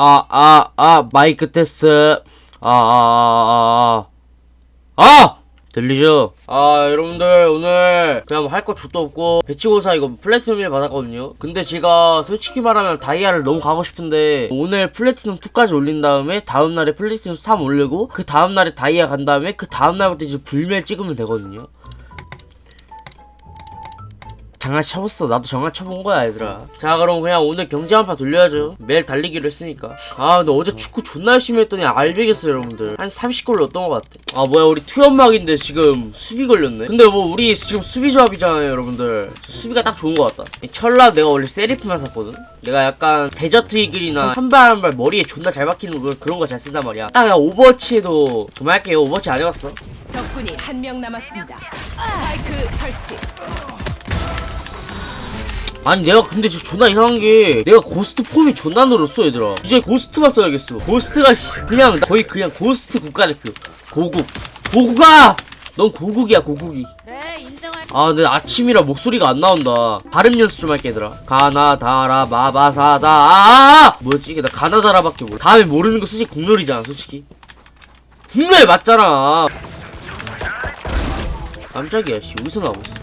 아, 아, 아, 마이크 테스트. 아, 아, 아, 아, 아. 아! 들리죠? 아, 여러분들, 오늘 그냥 뭐할거 족도 없고, 배치고사 이거 플래티넘 1 받았거든요? 근데 제가 솔직히 말하면 다이아를 너무 가고 싶은데, 오늘 플래티넘 2까지 올린 다음에, 다음날에 플래티넘 3 올리고, 그 다음날에 다이아 간 다음에, 그 다음날부터 이제 불멸 찍으면 되거든요? 장난치 쳐봤어. 나도 장난치 쳐본 거야, 얘들아. 자, 그럼 그냥 오늘 경제 한판 돌려야죠. 매일 달리기로 했으니까. 아, 근데 어제 축구 존나 열심히 했더니 알배겠어, 여러분들. 한 30골 넣었던 것 같아. 아, 뭐야, 우리 투연막인데 지금 수비 걸렸네. 근데 뭐, 우리 지금 수비 조합이잖아요, 여러분들. 수비가 딱 좋은 것 같다. 이 철라 내가 원래 세리프만 샀거든? 내가 약간 데저트 이글이나 한 발 한 발 머리에 존나 잘 박히는 거, 그런 거 잘 쓴단 말이야. 딱 그냥 오버워치에도 그만할게요. 오버워치 안 해봤어. 적군이 한 명 남았습니다. 스파이크 설치. 아니 내가 근데 진짜 존나 이상한 게 내가 고스트 폼이 존나 늘었어 얘들아. 이제 고스트만 써야겠어. 고스트가 씨 그냥 거의 그냥 고스트 국가대표. 고국. 고국아! 넌 고국이야 고국이. 네, 인정할. 아 근데 아침이라 목소리가 안 나온다. 발음 연습 좀 할게 얘들아. 가나다라 마바사다. 아 뭐였지? 이게 나 가나다라 밖에 몰라. 다음에 모르는 거 솔직히 국룰이잖아 솔직히. 국룰 맞잖아. 깜짝이야 씨. 여기서 나오고 있어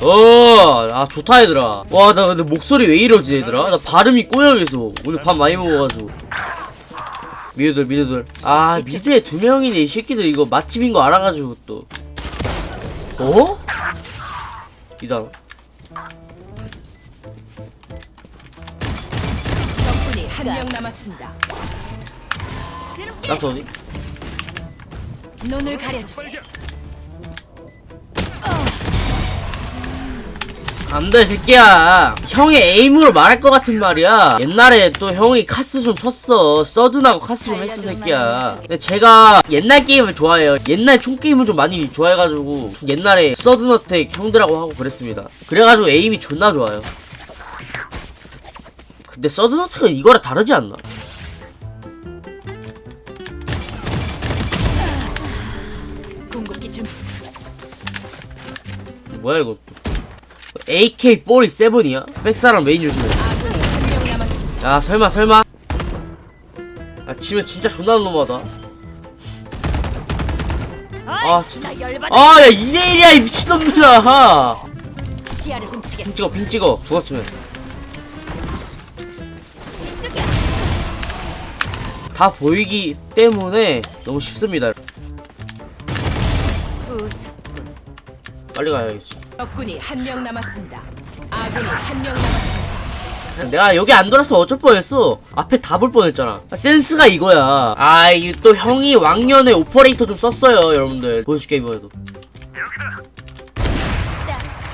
어, 아 좋다 얘들아. 와, 나 근데 목소리 왜 이러지 얘들아? 나 발음이 꼬여 계속. 오늘 밥 많이 먹어가지고. 미드들, 미드들. 아, 미드에 두 명이네 이 새끼들 이거 맛집인 거 알아가지고 또. 어? 이단. 적군이 한 명 남았습니다. 나서 어디? 눈을 가려주지. 안돼 새끼야. 형의 에임으로 말할 것 같은 말이야. 옛날에 또 형이 카스 좀 쳤어. 서든하고 카스 좀 했어 새끼야. 근데 제가 옛날 게임을 좋아해요. 옛날 총게임을 좀 많이 좋아해가지고 옛날에 서든어택 형들하고 하고 그랬습니다. 그래가지고 에임이 존나 좋아요. 근데 서든어택은 이거랑 다르지 않나? 뭐야 이거 AK47이야? 백사랑 메인 조심해. 야 설마 설마 야 지면 진짜 존나 너무하다 아 진짜. 아야 2대1이야 이 미친놈들아 시야를 핑 훔치겠어. 찍어 핑 찍어 죽었으면 다 보이기 때문에 너무 쉽습니다. 빨리 가야겠지 적군이 한 명 남았습니다. 아군이 한 명 남았습니다. 내가 여기 안 돌았으면 어쩔 뻔했어. 앞에 다 볼 뻔했잖아. 아, 센스가 이거야. 아 이게 또 형이 왕년에 오퍼레이터 좀 썼어요 여러분들. 보여줄게 이번에도.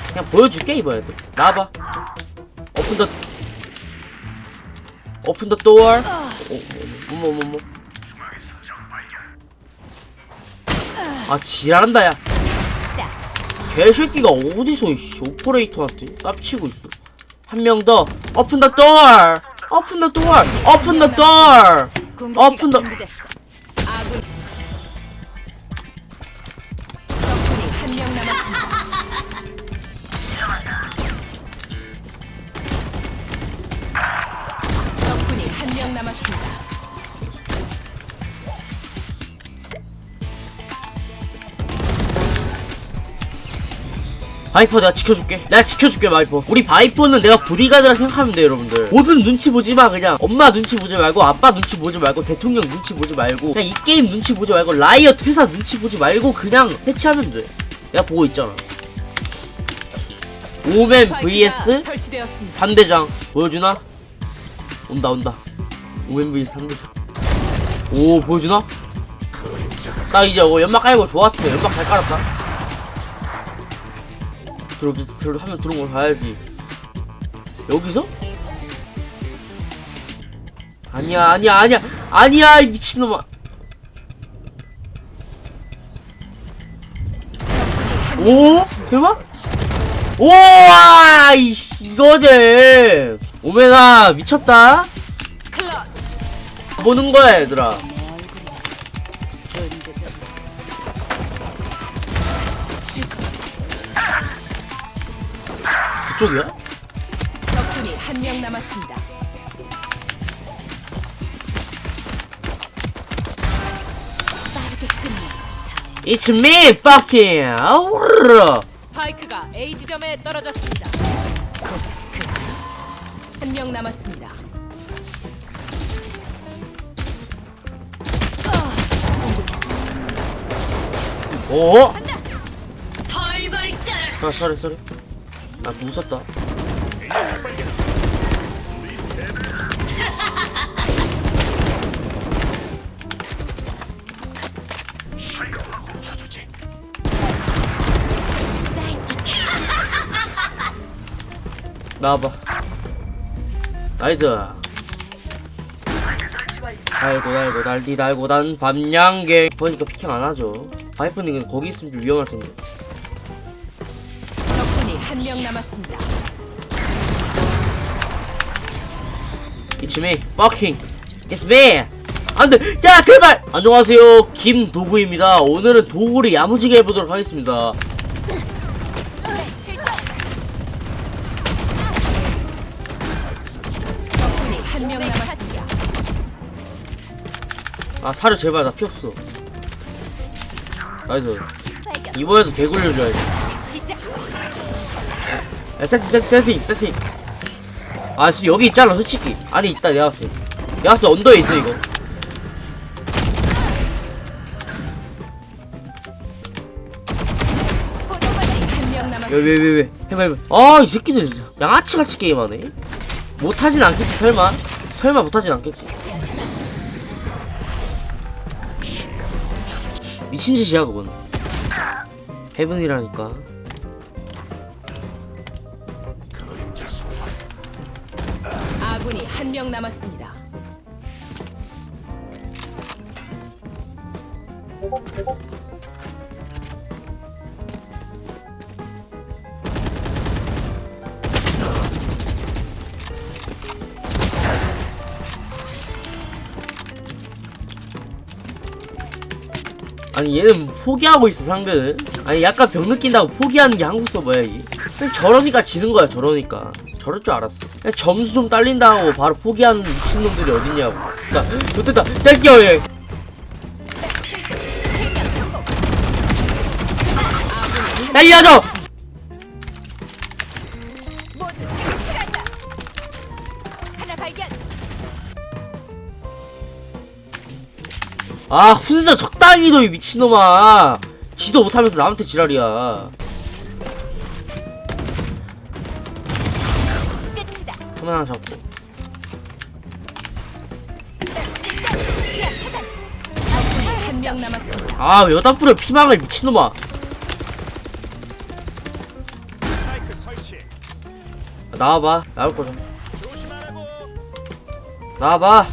그냥 보여줄게 이번에도. 나와봐. 오픈 더 오픈 더 도어 어머 어머 어머 아 지랄한다 야 개새끼가 어디서 이씨 오퍼레이터한테 깝치고 있어 한 명더 오픈 더 도어 오픈 더 도어 오픈 더 도어 오픈 더 준비됐어. 아군. 적군이 한명 남았습니다. 바이퍼 내가 지켜줄게. 내가 지켜줄게 바이퍼. 우리 바이퍼는 내가 보디가드라 생각하면 돼 여러분들. 모든 눈치 보지 마 그냥. 엄마 눈치 보지 말고 아빠 눈치 보지 말고 대통령 눈치 보지 말고 그냥 이 게임 눈치 보지 말고 라이엇 회사 눈치 보지 말고 그냥 해치하면 돼. 내가 보고 있잖아. 오맨 vs 설치되었습니다. 3대장. 보여주나? 온다 온다. 오맨 vs 3대장. 오 보여주나? 딱 이제 어, 연막 깔고 좋았어. 연막 잘 깔았다 들어 들어 하면 들어온 걸 봐야지 여기서? 아니야 아니야 아니야 아니야 이 미친놈아 오? 설마? 오와 이씨 이거지 오메나 미쳤다. 보는 거야 얘들아 그쪽이야? 적군이 한 명 남았습니다. 빠르게 끝내. It's me, fucking. 아우르르. 스파이크가 A 지점에 떨어졌습니다. 한 명 남았습니다. 오. 어? 아, sorry. 아 웃었다. 나와봐. 나이스. 달고 달고 달디 달고. 난 밤양갱. 보니까 피킹 안하죠. 바이프는 거기 있으면 좀 위험할텐데 한 명 남았습니다. It's me, fucking. It's me. 안돼, 야 제발. 안녕하세요, 김도구입니다. 오늘은 도구를 야무지게 해보도록 하겠습니다. 적군이 한 명 남았습니다. 아 사료 제발 나 피 없어. 나이스. 이번에도 개굴 려줘야지. 야 세팅 세팅 세팅 세팅. 아 씨, 여기 있잖아 솔직히. 아니 있다. 내가 봤어 언더에 있어 이거. 한명 남았습니다. 왜왜 왜 왜? 해봐 해봐. 아이 새끼들 양아치 같이 게임하네. 못하진 않겠지 설마? 설마 못하진 않겠지. 미친 짓이야 그건. 헤븐이라니까. 아군이 한 명 남았습니다. 아니 얘는 포기하고 있어 상대는. 아니 약간 병 느낀다고 포기하는 게 한국 서버야 이게. 저러니까 지는 거야 저러니까. 저럴 줄 알았어. 점수 좀 딸린다고 바로 포기하는 미친놈들이 어딨냐고. 나 좋겠다. 짤게요 얘. 날려줘! 아 훈서 적당히 둬이 미친놈아 지도 못하면서 남한테 지랄이야 하나 잡고 여다 뿌려 피망을 미친놈아. 아, 나와봐 나올 거잖아 조심하라고. 나와봐.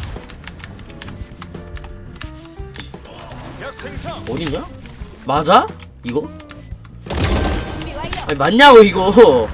어딨냐? 맞아? 이거? 아니 맞냐고 이거.